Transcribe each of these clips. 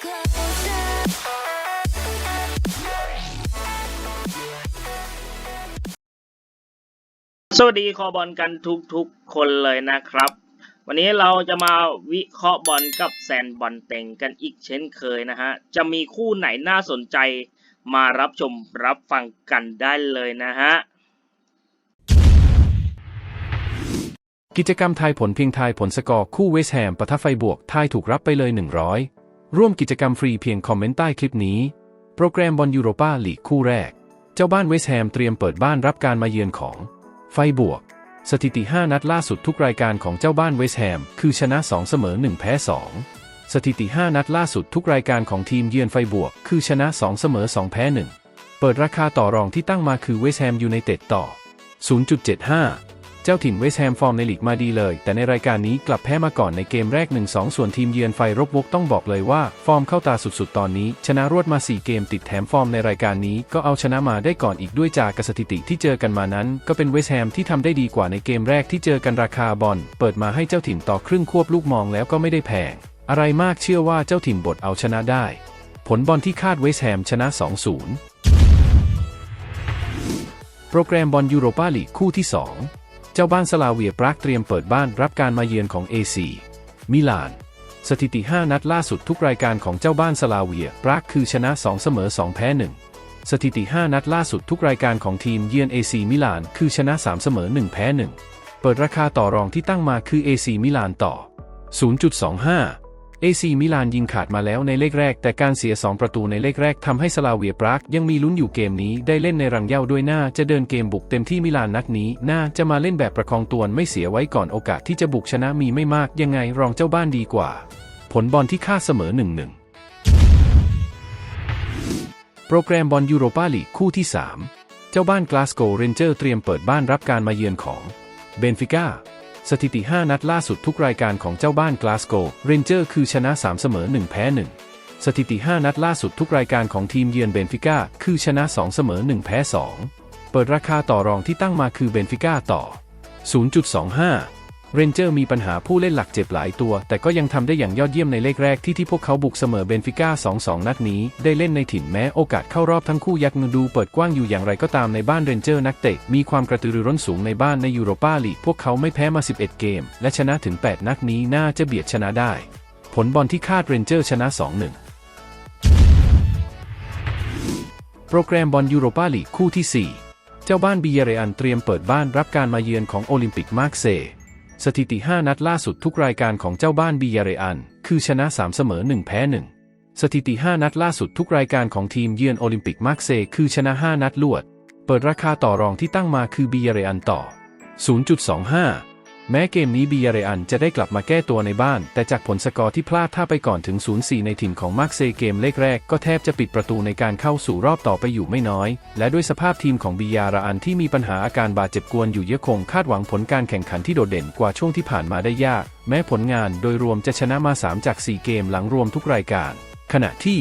สวัสดีคอบอลกันทุกๆคนเลยนะครับ วันนี้เราจะมาวิเคราะห์บอลกับแซนบอลเต็งกันอีกเช่นเคยนะฮะ จะมีคู่ไหนน่าสนใจมารับชมรับฟังกันได้เลยนะฮะ กิจกรรมทายผลเพียงทายผลสกอร์คู่เวสแฮมปะทะไฟบวกทายถูกรับไปเลย 100 ร่วมกิจกรรมฟรีเพียงคอมเมนต์ใต้คลิปนี้ โปรแกรมบอลยูโรปาลีกคู่แรก เจ้าบ้านเวสแฮมเตรียมเปิดบ้านรับการมาเยือนของ ไฟบวก สถิติ 5 นัดล่าสุดทุกรายการของเจ้าบ้านเวสแฮมคือชนะ 2 เสมอ 1 แพ้ 2 สถิติ 5 นัดล่าสุดทุกรายการของทีมเยือนไฟบวก คือชนะ 2 เสมอ 2 แพ้ 1 เปิดราคาต่อรองที่ตั้งมาคือเวสแฮมยูไนเต็ดต่อ 0.75 เจ้าถิ่นเวสแฮมฟอร์มในลีกมาดีเลย แต่ในรายการนี้กลับแพ้มาก่อนในเกมแรก 1-2 ส่วนทีมเยือนไฟรบวกต้องบอกเลยว่า ฟอร์มเข้าตาสุดๆ ตอนนี้ ชนะรวดมา 4 เกมติดแถมฟอร์มในรายการนี้ ก็เอาชนะมาได้ก่อนอีกด้วยจากสถิติที่เจอกันมานั้น ก็เป็นเวสแฮมที่ทำได้ดีกว่าในเกมแรกที่เจอกันราคาบอลเปิดมาให้เจ้าถิ่นต่อครึ่งควบลูกมองแล้วก็ไม่ได้แพงอะไรมากเชื่อว่าเจ้าถิ่นบทเอาชนะได้ ผลบอลที่คาดเวสแฮมชนะ 2-0 โปรแกรมบอลยูโรปาลีกคู่ที่ 2 จ้าบ้านสลาเวียปรากเตรียมเปิดบ้านรับการมาเยือนของ AC มิลาน สถิติ 5 นัดล่าสุดทุกรายการของเจ้าบ้านสลาเวียปรากคือชนะ 2 เสมอ 2 แพ้ 1 สถิติ 5 นัดล่าสุดทุกรายการของทีมเยือน AC มิลานคือชนะ 3 เสมอ 1 แพ้ 1 เปิดราคาต่อรองที่ตั้งมาคือ AC มิลานต่อ 0.25 AC มิลานยิงขาดมาแล้วในเลขแรก แต่การเสีย 2 ประตูในเลขแรกทำให้สลาเวียปรากยังมีลุ้นอยู่เกมนี้ได้เล่นในรังเย่าด้วยหน้าจะเดินเกมบุกเต็มที่มิลานนัดนี้หน่าจะมาเล่นแบบประคองตัวไม่เสียไว้ก่อนโอกาสที่จะบุกชนะมีไม่มากยังไงรองเจ้าบ้านดีกว่า ผลบอลที่คาดเสมอ1-1โปรแกรมบอลยูโรปาลีกคู่ที่ 3 เจ้าบ้านกลาสโกเรนเจอร์เตรียมเปิดบ้านรับการมาเยือนของเบนฟิก้า สถิติ 5 นัดล่าสุดทุกรายการของเจ้าบ้านกลาสโกเรนเจอร์คือชนะ 3 เสมอ 1 แพ้ 1 สถิติ 5 นัดล่าสุดทุกรายการของทีมเยือนเบนฟิก้าคือชนะ 2 เสมอ 1 แพ้ 2 เปิดราคาต่อรองที่ตั้งมาคือเบนฟิก้าต่อ 0.25 เรนเจอร์มีปัญหาผู้เล่นหลักเจ็บหลายตัว แต่ก็ยังทำได้อย่างยอดเยี่ยมในเลขแรกที่ที่พวกเขาบุกเสมอเบนฟิก้า 2-2 นัดนี้ ได้เล่นในถิ่นแม้โอกาสเข้ารอบทั้งคู่ยักษ์ดูเปิดกว้างอยู่อย่างไรก็ตามในบ้านเรนเจอร์นักเตะ มีความกระตือรือร้นสูงในบ้านในยูโรปาลีกพวกเขาไม่แพ้มา 11 เกม และชนะถึง 8 นัดนี้น่าจะเบียดชนะได้ ผลบอลที่คาดเรนเจอร์ชนะ 2-1โปรแกรมบอลยูโรปาลีกคู่ที่ 4 เจ้าบ้านบีเยเรอันเตรียมเปิดบ้านรับการมาเยือนของโอลิมปิกมาร์กเซ สถิติ 5 นัดล่าสุดทุกรายการของเจ้าบ้านบียาเรอัน คือชนะ 3 เสมอ 1 แพ้ 1 สถิติ 5 นัดล่าสุดทุกรายการของทีมเยือนโอลิมปิกมาร์กเซคือชนะ 5 นัดลวด เปิดราคาต่อรองที่ตั้งมาคือบียาเรอันต่อ 0.25 แม้เกมนี้บียาเรอันจะได้กลับมาแก้ตัวในบ้าน แต่จากผลสกอร์ที่พลาดท่าไปก่อนถึง 0-4 ในถิ่นของมาร์กเซย์เกมเลขแรกก็แทบจะปิดประตูในการเข้าสู่รอบต่อไปอยู่ไม่น้อย และด้วยสภาพทีมของบียาเรอันที่มีปัญหาอาการบาดเจ็บกวนอยู่เยอะคงคาดหวังผลการแข่งขันที่โดดเด่นกว่าช่วงที่ผ่านมาได้ยาก แม้ผลงานโดยรวมจะชนะมา 3 จาก 4 เกมหลังรวมทุกรายการ ขณะที่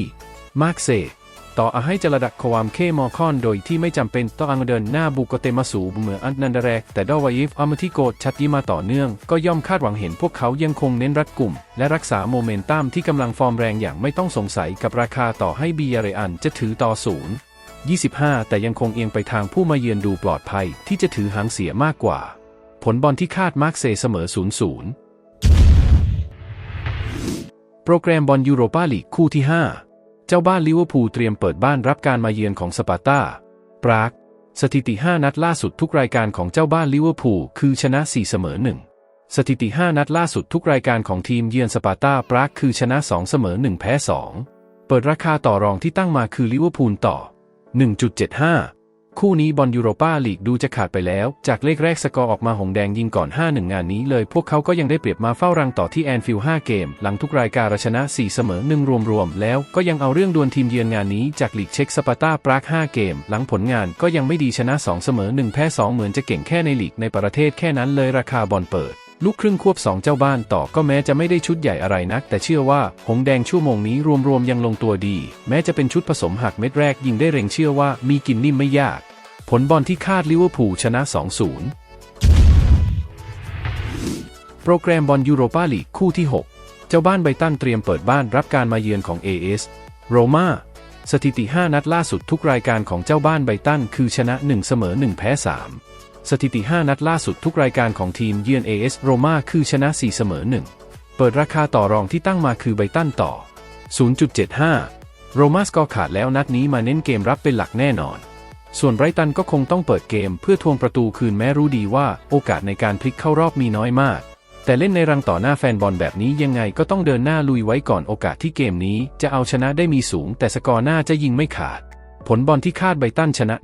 มาร์กเซย์ ต่ออาให้จรดักความเคมอคอนโดยที่ไม่จำเป็นต้องเดินหน้าบุกเตมาสูเหมือนอันนันดแรก แต่ดอวายิฟอามาที่โกดชัดยิมาต่อเนื่อง ก็ย่อมคาดหวังเห็นพวกเขายังคงเน้นรัดกลุ่ม และรักษาโมเมนตัมที่กำลังฟอร์มแรงอย่างไม่ต้องสงสัยกับราคาต่อให้บียาเรอันจะถือต่อศูนย์25 แต่ยังคงเอียงไปทางผู้มาเยือนดูปลอดภัยที่จะถือหางเสียมากกว่า ผลบอลที่คาดมาร์กเซเสมอ 0-0 โปรแกรมบอลยูโรปาลีกคู่ที่ 5 เจ้าบ้านลิเวอร์พูลเตรียมเปิดบ้านรับการมาเยือนของสปาร์ตาปรากสถิติ 5 นัดล่าสุดทุกรายการของเจ้าบ้านลิเวอร์พูลคือชนะ 4 เสมอ 1 สถิติ 5 นัดล่าสุดทุกรายการของทีมเยือนสปาร์ตาปรากคือชนะ 2 เสมอ 1 แพ้ 2 เปิดราคาต่อรองที่ตั้งมาคือลิเวอร์พูลต่อ 1.75 คู่นี้บอลยูโรปาลีกดูจะขาดไปแล้ว จากเลขแรกสกอร์ออกมาหงแดงยิงก่อน 5-1 งานนี้เลย พวกเขาก็ยังได้เปรียบมาเฝ้ารังต่อที่แอนฟิลด์5เกม หลังทุกรายการชนะ 4 เสมอ 1 รวมๆ แล้วก็ยังเอาเรื่องดวลทีมเยือนงานนี้ จากลีกเช็กสปาร์ตาปราก 5 เกม หลังผลงานก็ยังไม่ดีชนะ 2 เสมอ 1 แพ้ 2 เหมือนจะเก่งแค่ในลีกในประเทศแค่นั้นเลยราคาบอลเปิดลูกครึ่งควบ 2 เจ้าบ้านต่อก็แม้จะไม่ได้ชุดใหญ่อะไรนัก แต่เชื่อว่า หงแดงชั่วโมงนี้รวมๆยังลงตัวดี แม้จะเป็นชุดผสมหักเม็ดแรกยิงได้เร็งเชื่อว่ามีกินนิ่มไม่ยาก ผลบอลที่คาดลิเวอร์พูลชนะ 2-0 โปรแกรมบอลยูโรปาลีกคู่ที่ 6 เจ้าบ้านไบตันเตรียมเปิดบ้านรับการมาเยือนของ AS โรม่าสถิติ 5 นัดล่าสุดทุกรายการของเจ้าบ้านไบตันคือชนะ 1 เสมอ 1 แพ้ 3 สถิติ 5 นัดล่าสุดทุกรายการของทีมเยือน AS โรม่าคือชนะ 4 เสมอ 1 เปิดราคาต่อรองที่ตั้งมาคือไบตันต่อ 0.75 โรม่าสกอร์ขาดแล้วนัดนี้มาเน้นเกมรับเป็นหลักแน่นอน ส่วนไบรตันก็คงต้องเปิดเกมเพื่อทวงประตูคืนแม้รู้ดีว่าโอกาสในการพลิกเข้ารอบมีน้อยมาก แต่เล่นในรังต่อหน้าแฟนบอลแบบนี้ยังไงก็ต้องเดินหน้าลุยไว้ก่อนโอกาสที่เกมนี้ จะเอาชนะได้มีสูง แต่สกอร์หน้าจะยิงไม่ขาด ผลบอลที่คาดไบรตันชนะ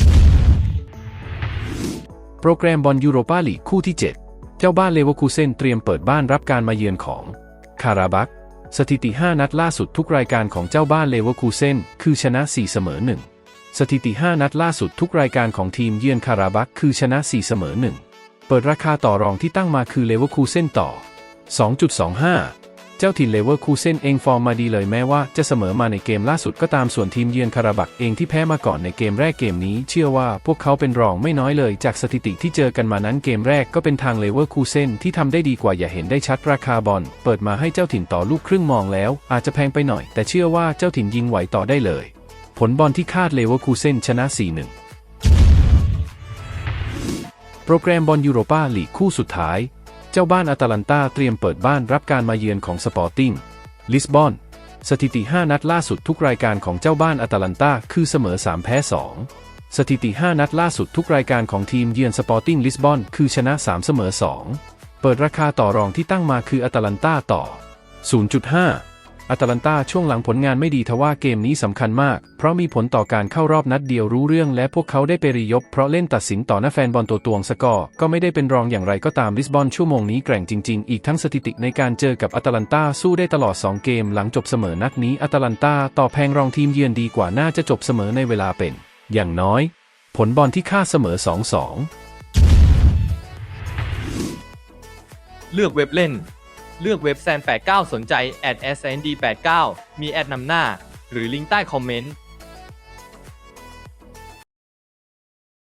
1-0 โปรแกรมบอลยูโรปาลีกคู่ที่ 7 เจ้าบ้านเลเวอร์คูเซนเตรียมเปิดบ้านรับการมาเยือนของคาราบักสถิติ 5 นัดล่าสุดทุกรายการของเจ้าบ้านเลเวอร์คูเซนคือชนะ 4 เสมอ 1 สถิติ 5 นัดล่าสุดทุกรายการของทีมเยือนคาราบักคือชนะ 4 เสมอ 1 เปิดราคาต่อรองที่ตั้งมาคือเลเวอร์คูเซนต่อ 2.25 เจ้าถิ่นเลเวอร์คูเซนเองฟอร์มมาดีเลยแม้ว่าจะเสมอมาในเกมล่าสุดก็ตามส่วนทีมเยือนคาราบักเองที่แพ้มาก่อนในเกมแรกเกมนี้ เชื่อว่าพวกเขาเป็นรองไม่น้อยเลย จากสถิติที่เจอกันมานั้นเกมแรกก็เป็นทางเลเวอร์คูเซนที่ทำได้ดีกว่าอย่าเห็นได้ชัดราคาบอลเปิดมาให้เจ้าถิ่นต่อลูกครึ่งมองแล้ว อาจจะแพงไปหน่อย แต่เชื่อว่าเจ้าถิ่นยิงไหวต่อได้เลย ผลบอลที่คาดเลเวอร์คูเซนชนะ 4-1 โปรแกรมบอลยูโรปาลีกคู่สุดท้าย เจ้าบ้านอาตาลันตาเตรียมเปิดบ้านรับการมาเยือนของสปอร์ติ้ง ลิสบอน สถิติ 5 นัดล่าสุดทุกรายการของเจ้าบ้านอาตาลันตาคือเสมอ 3 แพ้ 2 สถิติ 5 นัดล่าสุดทุกรายการของทีมเยือนสปอร์ติ้งลิสบอนคือชนะ 3 เสมอ 2 เปิดราคาต่อรองที่ตั้งมาคืออาตาลันตาต่อ 0.5 อตาลันตาช่วงหลังผลงานไม่ดีทว่าเกมนี้สำคัญมาก เพราะมีผลต่อการเข้ารอบนัดเดียวรู้เรื่องและพวกเขาได้ไปรียบเพราะเล่นตัดสินต่อหน้าแฟนบอลตัวตวงสกอร์ก็ไม่ได้เป็นรองอย่างไรก็ตามลิสบอนชั่วโมงนี้แกร่งจริงๆ อีกทั้งสถิติในการเจอกับอตาลันตาสู้ได้ตลอด 2 เกมหลังจบเสมอนัดนี้อตาลันตาต่อแพงรองทีมเยือนดีกว่าน่าจะจบเสมอในเวลาเป็น อย่างน้อย ผลบอลที่คาเสมอ 2-2 เลือกเว็บเล่น เลือกเว็บแซน89 สนใจแอด s n d 89มีแอดนำหน้า หรือลิงก์ใต้คอมเมนต์